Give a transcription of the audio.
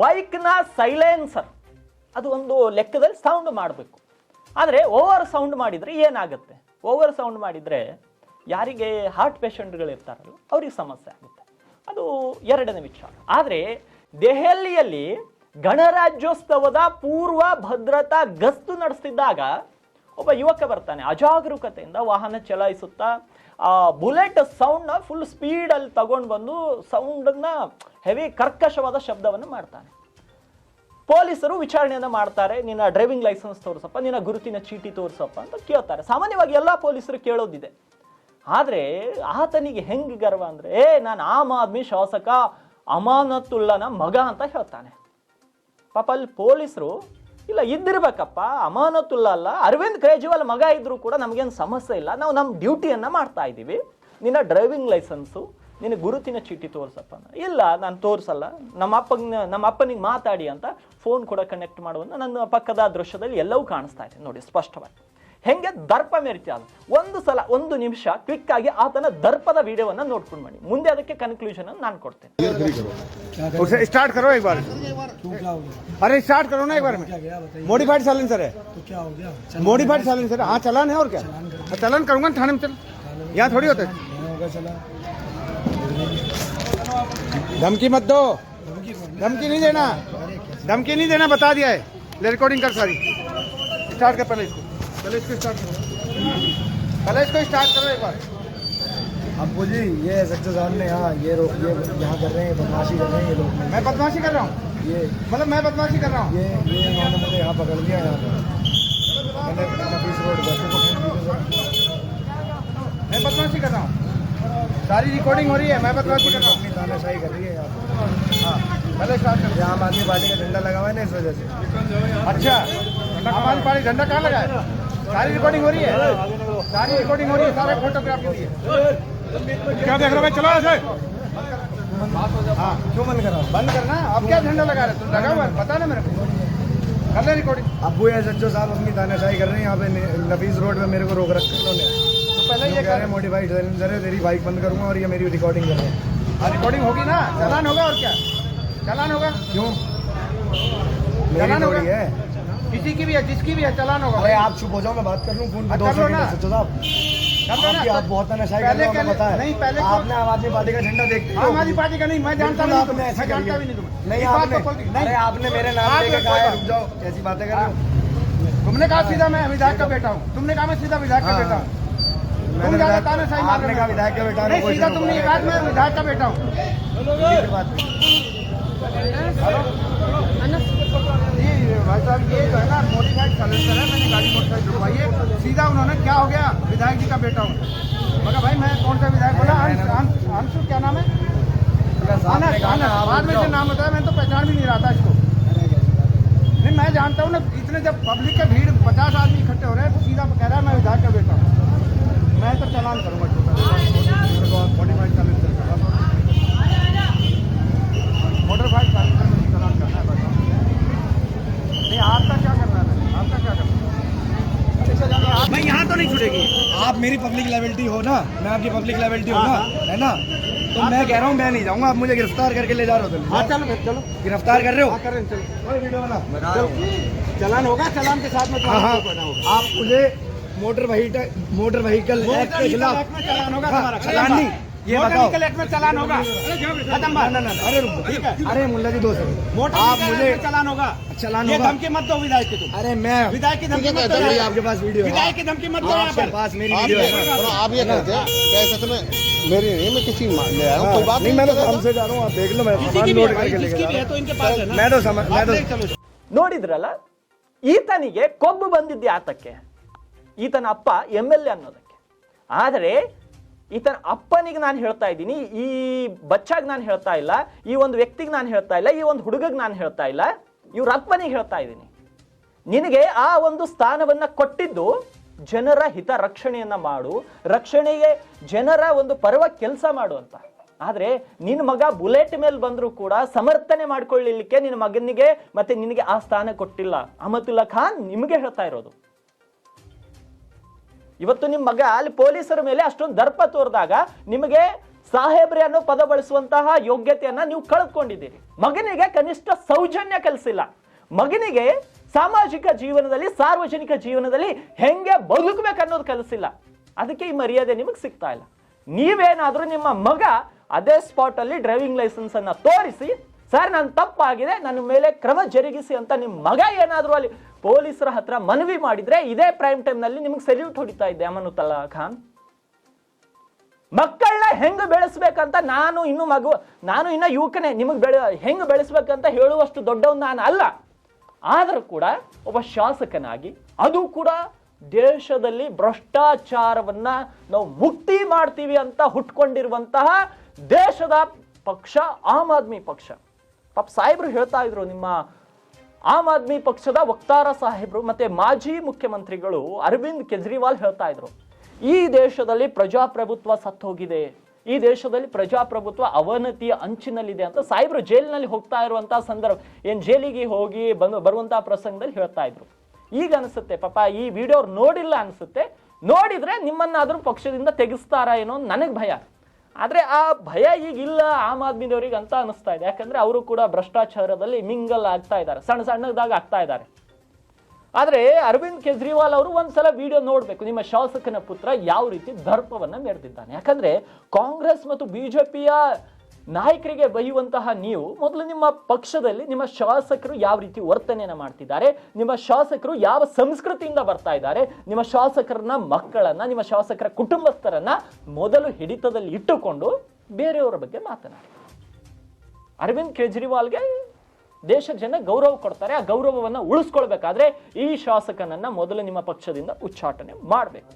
ಬೈಕ್ನ ಸೈಲೆನ್ಸರ್ ಅದು ಒಂದು ಲೆಕ್ಕದಲ್ಲಿ ಸೌಂಡ್ ಮಾಡಬೇಕು. ಆದರೆ ಓವರ್ ಸೌಂಡ್ ಮಾಡಿದರೆ ಏನಾಗುತ್ತೆ? ಓವರ್ ಸೌಂಡ್ ಮಾಡಿದರೆ ಯಾರಿಗೆ ಹಾರ್ಟ್ ಪೇಷಂಟ್ಗಳು ಇರ್ತಾರಲ್ಲ ಅವ್ರಿಗೆ ಸಮಸ್ಯೆ ಆಗುತ್ತೆ. ಅದು ಎರಡನೇ ವಿಚಾರ. ಆದರೆ ದೆಹಲಿಯಲ್ಲಿ ಗಣರಾಜ್ಯೋತ್ಸವದ ಪೂರ್ವ ಭದ್ರತಾ ಗಸ್ತು ನಡೆಸ್ತಿದ್ದಾಗ ಒಬ್ಬ ಯುವಕ ಬರ್ತಾನೆ. ಅಜಾಗರೂಕತೆಯಿಂದ ವಾಹನ ಚಲಾಯಿಸುತ್ತಾ, ಆ ಬುಲೆಟ್ ಸೌಂಡ್ನ ಫುಲ್ ಸ್ಪೀಡಲ್ಲಿ ತಗೊಂಡು ಬಂದು ಸೌಂಡನ್ನ ಹೆವಿ ಕರ್ಕಶವಾದ ಶಬ್ದವನ್ನು ಮಾಡ್ತಾನೆ. ಪೊಲೀಸರು ವಿಚಾರಣೆಯನ್ನು ಮಾಡ್ತಾರೆ. ನಿನ್ನ ಡ್ರೈವಿಂಗ್ ಲೈಸೆನ್ಸ್ ತೋರಿಸಪ್ಪ, ನಿನ್ನ ಗುರುತಿನ ಚೀಟಿ ತೋರಿಸಪ್ಪ ಅಂತ ಕೇಳ್ತಾರೆ. ಸಾಮಾನ್ಯವಾಗಿ ಎಲ್ಲ ಪೊಲೀಸರು ಕೇಳೋದಿದೆ. ಆದರೆ ಆತನಿಗೆ ಹೆಂಗೆ ಗರ್ವ ಅಂದರೆ, ಏ, ನಾನು ಆಮ್ ಆದ್ಮಿ ಶಾಸಕ, ಅಮಾನತುಲ್ಲನ ಮಗ ಅಂತ ಹೇಳ್ತಾನೆ. ಪಾಪ ಅಲ್ಲಿ ಪೊಲೀಸರು ಇಲ್ಲ, ಇದ್ದಿರ್ಬೇಕಪ್ಪ. ಅಮಾನತುಲ್ಲ ಅಲ್ಲ. ಅರವಿಂದ್ ಕೇಜ್ರಿವಾಲ್ ಮಗ ಇದ್ದರೂ ಕೂಡ ನಮಗೇನು ಸಮಸ್ಯೆ ಇಲ್ಲ. ನಾವು ನಮ್ಮ ಡ್ಯೂಟಿಯನ್ನು ಮಾಡ್ತಾ ಇದ್ದೀವಿ. ನಿನ್ನ ಡ್ರೈವಿಂಗ್ ಲೈಸೆನ್ಸು, ನಿನ್ನ ಗುರುತಿನ ಚೀಟಿ ತೋರಿಸಪ್ಪ ಇಲ್ಲ, ನಾನು ತೋರಿಸಲ್ಲ. ನಮ್ಮ ಅಪ್ಪನ ನಮ್ಮ ಅಪ್ಪನಿಗೆ ಮಾತಾಡಿ ಅಂತ ಫೋನ್ ಕೂಡ ಕನೆಕ್ಟ್ ಮಾಡುವಂತ ನನ್ನ ಪಕ್ಕದ ದೃಶ್ಯದಲ್ಲಿ ಎಲ್ಲವೂ ಕಾಣಿಸ್ತಾ ಇದೆ. ನೋಡಿ, ಸ್ಪಷ್ಟವಾಗಿ. ಹೆಂಗೆ ದರ್ಪ ಮೆರಿತಿ ಅದು ಒಂದು ಸಲ ಒಂದು ನಿಮಿಷ ಕ್ವಿಕ್ ಆಗಿ ಆತನ ದರ್ಪದ ವಿಡಿಯೋವನ್ನ ನೋಡ್ಕೊಂಡು ಬನ್ನಿ ಮುಂದೆ ಅದಕ್ಕೆ ಕನ್ಕ್ಲೂಷನ್ ನಾನು ಕೊಡ್ತೇನೆ उसे स्टार्ट करो एक बार तो क्या हो गया अरे स्टार्ट करो ना एक बार में क्या गया बताइए मॉडिफाइड साइलेंसर है तो क्या हो गया मॉडिफाइड साइलेंसर है हाँ चलान है और क्या हाँ, चलान करूंगा ना थाने में चल यहाँ थोड़ी होता है नहीं होगा चला धमकी मत दो धमकी कौन धमकी नहीं देना धमकी नहीं देना बता दिया है ले रिकॉर्डिंग कर सारी स्टार्ट कर पहले इसको पहले इसको स्टार्ट करो। पहले इसको स्टार्ट करो एक बार। अब्बू जी ये सच्चे साहब ने यहाँ ये रोक ये यहाँ कर रहे हैं बदमाशी कर रहे हैं ये लोग। मैं बदमाशी कर रहा हूँ। ये मतलब मैं बदमाशी कर रहा हूँ। ये ये इन्होंने मुझे यहाँ पकड़ लिया यहाँ पर। मैंने नफीस रोड को मैं बदमाशी कर रहा हूँ। सारी रिकॉर्डिंग हो रही है मैं बदमाशी कर रहा हूँ। तानाशाही कर रही है यहाँ पर। हाँ पहले स्टार्ट कर। आम आदमी पार्टी का झंडा लगा हुआ है ना इस वजह से। अच्छा आम आदमी पार्टी झंडा कहाँ लगा है? सारी रिकॉर्डिंग हो रही है? सारी रिकॉर्डिंग हो रही है सारे फोटोग्राफ हो रही है। क्या देख रहे हो चलो ऐसे। हाँ क्यों मन करा बंद करना? अब क्या झंडा लगा रहे तुम लगा हुआ पता ना मेरे को। कर ले रिकॉर्डिंग अब्बू ये सच्चो साहब अपनी तानाशाही कर रहे हैं यहाँ पे न- नफीस रोड पे मेरे को रोक रखा है इन्होंने तो पहले ये ये कह रहे हैं मॉडिफाइड साइलेंसर है तेरी बाइक बंद करूँगा और ये मेरी रिकॉर्डिंग कर रहे हैं। रिकॉर्डिंग होगी ना? चालान होगा और क्या? चालान होगा? क्यों? मेरी? थोड़ी है। किसी की भी है जिसकी भी है चालान होगा। अरे आप चुप हो जाओ मैं बात कर लूँ फ़ोन पे हाँ, दो। साहब। आपकी आप बहुत कर पहले हो पता है। नहीं, पहले आपने आम आदमी पार्टी का झंडा देखते आम आदमी पार्टी का नहीं मैं जानता नहीं आपने ऐसे जानता भी नहीं नहीं आपने नहीं। आपने मेरे नाम लेके कहा है रुक जाओ कैसी बातें कर रहे हो। तुमने कहा सीधा मैं विधायक का बेटा हूँ। तुमने कहा मैं सीधा विधायक का हाँ। बेटा हूँ। तुम ज़्यादा विधायक- तानाशाही मार रहे विधायक का बेटा नहीं सीधा तुमने ये कहा मैं विधायक का बेटा हूँ। ठीक है बात ये भाई साहब ये जो है ना मॉडिफाइड साइलेंसर है मैंने गाड़ी मोटरसाइकिल रुकवाई है। सीधा उन्होंने क्या हो गया? विधायक जी का बेटा हूँ। मगर भाई मैं कौन सा विधायक बोला? अंश- क्या नाम है? आप बाद में जो नाम बताया मैंने तो पहचान भी नहीं रहा था इसको। नहीं मैं जानता हूँ ना इतने जब पब्लिक के भीड़ पचास आदमी इकट्ठे हो रहे हैं तो सीधा कह रहा है मैं विधायक का बेटा हूँ मैं तो चालान करूँगा छोटा मॉडिफाइड साइलेंसर का मोटरफाइड साइलेंसर में चालान करना है बस नहीं आपका क्या करना है आपका क्या करना है मैं यहाँ तो नहीं छुटेगी। आप मेरी पब्लिक लेवल्टी हो ना मैं आपकी पब्लिक लेवल्टी हो ना है ना? तो मैं कह रहा हूँ मैं नहीं जाऊँगा आप मुझे गिरफ़्तार करके ले जा रहे हो हाँ चलो चलो। गिरफ़्तार कर रहे हो? करें चलो। चालान होगा चलान के साथ में हाँ हाँ। आप मुझे motor vehicle motor vehicle act के खिलाफ चलान होगा चलान नहीं। ये मोटर बताओ व्हीकल एक्ट में चालान होगा खत्म ना बात ना ना अरे रुक ठीक है। अरे मुल्ला जी दो सेकंड मोटर आप व्हीकल मुझे एक्ट में चालान होगा चालान ये होगा धमकी मत दो विधायक की तुम अरे मैं विधायक की धमकी मत दो मेरी यहाँ आपके पास वीडियो है विधायक की धमकी मत दो यहाँ आपके पर पास मेरी आप वीडियो ये है थोड़ा आप ये कहते हैं कैसे तुम्हें मेरी नहीं मैं किसी मा- ले आया हूँ कोई बात नहीं मैं तो कर रहा काम से जा रहा हूँ आप देख लो मैं किसी सामान की भी लोड है भाई, करके जिसकी लेके भी है जा तो इनके पास है रहा हूँ ना मैं तो समझ मैं आप तो देख चलो ನೋಡಿದ್ರಲ್ಲ ಈತನಿಗೆ ಕೊಬ್ಬು ಬಂದಿದ್ದೆ ಆತಕ್ಕೆ ಈತನ ಅಪ್ಪ ಎಮ್ ಎಲ್ ಎ ಅನ್ನೋದಕ್ಕೆ ಆದರೆ ಈತನ ಅಪ್ಪನಿಗೆ ನಾನು ಹೇಳ್ತಾ ಇದ್ದೀನಿ, ಈ ಬಚ್ಚಾಗ ನಾನು ಹೇಳ್ತಾ ಇಲ್ಲ, ಈ ಒಂದು ವ್ಯಕ್ತಿಗೆ ನಾನು ಹೇಳ್ತಾ ಇಲ್ಲ, ಈ ಒಂದು ಹುಡುಗಗೆ ನಾನು ಹೇಳ್ತಾ ಇಲ್ಲ, ಇವ್ರ ಅಪ್ಪನಿಗೆ ಹೇಳ್ತಾ ಇದ್ದೀನಿ. ನಿನಗೆ ಆ ಒಂದು ಸ್ಥಾನವನ್ನು ಕೊಟ್ಟಿದ್ದು ಜನರ ಹಿತ ರಕ್ಷಣೆಯನ್ನು ಮಾಡು, ರಕ್ಷಣೆಗೆ ಜನರ ಒಂದು ಪರವ ಕೆಲಸ ಮಾಡು ಅಂತ. ಆದರೆ ನಿನ್ನ ಮಗ ಬುಲೆಟ್ ಮೇಲೆ ಬಂದರೂ ಕೂಡ ಸಮರ್ಥನೆ ಮಾಡ್ಕೊಳ್ಳಿಕ್ಕೆ ನಿನ್ನ ಮಗನಿಗೆ ಮತ್ತೆ ನಿನಗೆ ಆ ಸ್ಥಾನ ಕೊಟ್ಟಿಲ್ಲ. ಅಹಮದುಲ್ಲಾ ಖಾನ್ ನಿಮಗೆ ಹೇಳ್ತಾ ಇರೋದು. ಇವತ್ತು ನಿಮ್ಮ ಮಗ ಅಲ್ಲಿ ಪೊಲೀಸರ ಮೇಲೆ ಅಷ್ಟೊಂದು ದರ್ಪ ತೋರಿದಾಗ ನಿಮಗೆ ಸಾಹೇಬ್ರೆ ಅನ್ನೋ ಪದ ಬಳಸುವಂತಹ ಯೋಗ್ಯತೆಯನ್ನ ನೀವು ಕಳೆದುಕೊಂಡಿದ್ದೀರಿ ಮಗನಿಗೆ ಕನಿಷ್ಠ ಸೌಜನ್ಯ ಕಲಿಸಿಲ್ಲ ಮಗನಿಗೆ ಸಾಮಾಜಿಕ ಜೀವನದಲ್ಲಿ, ಸಾರ್ವಜನಿಕ ಜೀವನದಲ್ಲಿ ಹೆಂಗೆ ಬದುಕಬೇಕು ಅನ್ನೋದು ಕಲಿಸಿಲ್ಲ ಅದಕ್ಕೆ ಈ ಮರ್ಯಾದೆ ನಿಮಗೆ ಸಿಗ್ತಾ ಇಲ್ಲ. ನೀವೇನಾದರೂ ನಿಮ್ಮ ಮಗ ಅದೇ ಸ್ಪಾಟಲ್ಲಿ ಡ್ರೈವಿಂಗ್ ಲೈಸೆನ್ಸನ್ನು ತೋರಿಸಿ ಸರ್ ನಾನು ತಪ್ಪಾಗಿದೆ. ನನ್ನ ಮೇಲೆ ಕ್ರಮ ಜರುಗಿಸಿ ಅಂತ ನಿಮ್ಮ ಮಗ ಏನಾದರೂ ಅಲ್ಲಿ ಪೊಲೀಸರ ಹತ್ರ ಮನವಿ ಮಾಡಿದ್ರೆ ಇದೇ ಪ್ರೈಮ್ ಟೈಮ್ನಲ್ಲಿ ನಿಮಗೆ ಸೆಲ್ಯೂಟ್ ಹೊಡಿತಾ ಇದ್ದೆ ಅಮನುತಲ್ಲಾ ಖಾನ್. ಮಕ್ಕಳನ್ನ ಹೆಂಗ್ ಬೆಳೆಸ್ಬೇಕಂತ ನಾನು ಇನ್ನು ಮಗು, ನಾನು ಇನ್ನ ಯುವಕನೇ, ನಿಮಗೆ ಬೆಳೆ, ಹೆಂಗೆ ಬೆಳೆಸ್ಬೇಕಂತ ಹೇಳುವಷ್ಟು ದೊಡ್ಡವನು ನಾನು ಅಲ್ಲ. ಆದರೂ ಕೂಡ ಒಬ್ಬ ಶಾಸಕನಾಗಿ ಅದು ಕೂಡ ದೇಶದಲ್ಲಿ ಭ್ರಷ್ಟಾಚಾರವನ್ನ ನಾವು ಮುಕ್ತಿ ಮಾಡ್ತೀವಿ ಅಂತ ಹುಟ್ಕೊಂಡಿರುವಂತಹ ದೇಶದ ಪಕ್ಷ, ಆಮ್ ಆದ್ಮಿ ಪಕ್ಷ. ಪಾಪ ಸಾಹೇಬ್ರು ಹೇಳ್ತಾ ಇದ್ರು ನಿಮ್ಮ ಆಮ್ ಆದ್ಮಿ ಪಕ್ಷದ ವಕ್ತಾರ ಸಾಹೇಬ್ರು, ಮತ್ತೆ ಮಾಜಿ ಮುಖ್ಯಮಂತ್ರಿಗಳು ಅರವಿಂದ್ ಕೇಜ್ರಿವಾಲ್ ಹೇಳ್ತಾ ಇದ್ರು, ಈ ದೇಶದಲ್ಲಿ ಪ್ರಜಾಪ್ರಭುತ್ವ ಸತ್ತೋಗಿದೆ, ಈ ದೇಶದಲ್ಲಿ ಪ್ರಜಾಪ್ರಭುತ್ವ ಅವನತಿಯ ಅಂಚಿನಲ್ಲಿದೆ ಅಂತ ಸಾಹೇಬ್ರು ಜೈಲಿನಲ್ಲಿ ಹೋಗ್ತಾ ಇರುವಂತಹ ಸಂದರ್ಭ, ಏನ್ ಜೈಲಿಗೆ ಹೋಗಿ ಬಂದು ಬರುವಂತಹ ಪ್ರಸಂಗದಲ್ಲಿ ಹೇಳ್ತಾ ಇದ್ರು. ಈಗ ಅನಿಸುತ್ತೆ, ಪಾಪ ಈ ವಿಡಿಯೋ ನೋಡಿಲ್ಲ ಅನಿಸುತ್ತೆ, ನೋಡಿದ್ರೆ ನಿಮ್ಮನ್ನಾದ್ರೂ ಪಕ್ಷದಿಂದ ತೆಗೆಸ್ತಾರ ಏನೋ ನನಗೆ ಭಯ. ಆದ್ರೆ ಆ ಭಯ ಈಗಿಲ್ಲ ಆಮ್ ಆದ್ಮಿದವ್ರಿಗೆ ಅಂತ ಅನಿಸ್ತಾ ಇದೆ. ಯಾಕಂದರೆ ಅವರು ಕೂಡ ಭ್ರಷ್ಟಾಚಾರದಲ್ಲಿ ಮಿಂಗಲ್ ಆಗ್ತಾ ಇದ್ದಾರೆ. ಸಣ್ಣ ಸಣ್ಣದಾಗಿ ಆಗ್ತಾ ಇದ್ದಾರೆ. ಆದರೆ ಅರವಿಂದ್ ಕೇಜ್ರಿವಾಲ್ ಅವರು ಒಂದ್ಸಲ ವಿಡಿಯೋ ನೋಡಬೇಕು. ನಿಮ್ಮ ಶಾಸಕನ ಪುತ್ರ ಯಾವ ರೀತಿ ದರ್ಪವನ್ನು ಮೆರೆದಿದ್ದಾನೆ. ಯಾಕಂದರೆ ಕಾಂಗ್ರೆಸ್ ಮತ್ತು ಬಿಜೆಪಿಯ ನಾಯಕರಿಗೆ ಬೈಯುವಂತಹ ನೀವು ಮೊದಲು ನಿಮ್ಮ ಪಕ್ಷದಲ್ಲಿ ನಿಮ್ಮ ಶಾಸಕರು ಯಾವ ರೀತಿ ವರ್ತನೆಯನ್ನ ಮಾಡ್ತಿದ್ದಾರೆ, ನಿಮ್ಮ ಶಾಸಕರು ಯಾವ ಸಂಸ್ಕೃತಿಯಿಂದ ಬರ್ತಾ ಇದ್ದಾರೆ, ನಿಮ್ಮ ಶಾಸಕರನ್ನ, ಮಕ್ಕಳನ್ನ, ನಿಮ್ಮ ಶಾಸಕರ ಕುಟುಂಬಸ್ಥರನ್ನ ಮೊದಲು ಹಿಡಿತದಲ್ಲಿ ಇಟ್ಟುಕೊಂಡು ಬೇರೆಯವರ ಬಗ್ಗೆ ಮಾತನಾಡಿ. ಅರವಿಂದ್ ಕೇಜ್ರಿವಾಲ್ಗೆ ದೇಶ ಜನ ಗೌರವ ಕೊಡ್ತಾರೆ, ಆ ಗೌರವವನ್ನು ಉಳಿಸ್ಕೊಳ್ಬೇಕಾದ್ರೆ ಈ ಶಾಸಕನನ್ನ ಮೊದಲು ನಿಮ್ಮ ಪಕ್ಷದಿಂದ ಉಚ್ಚಾಟನೆ ಮಾಡಬೇಕು.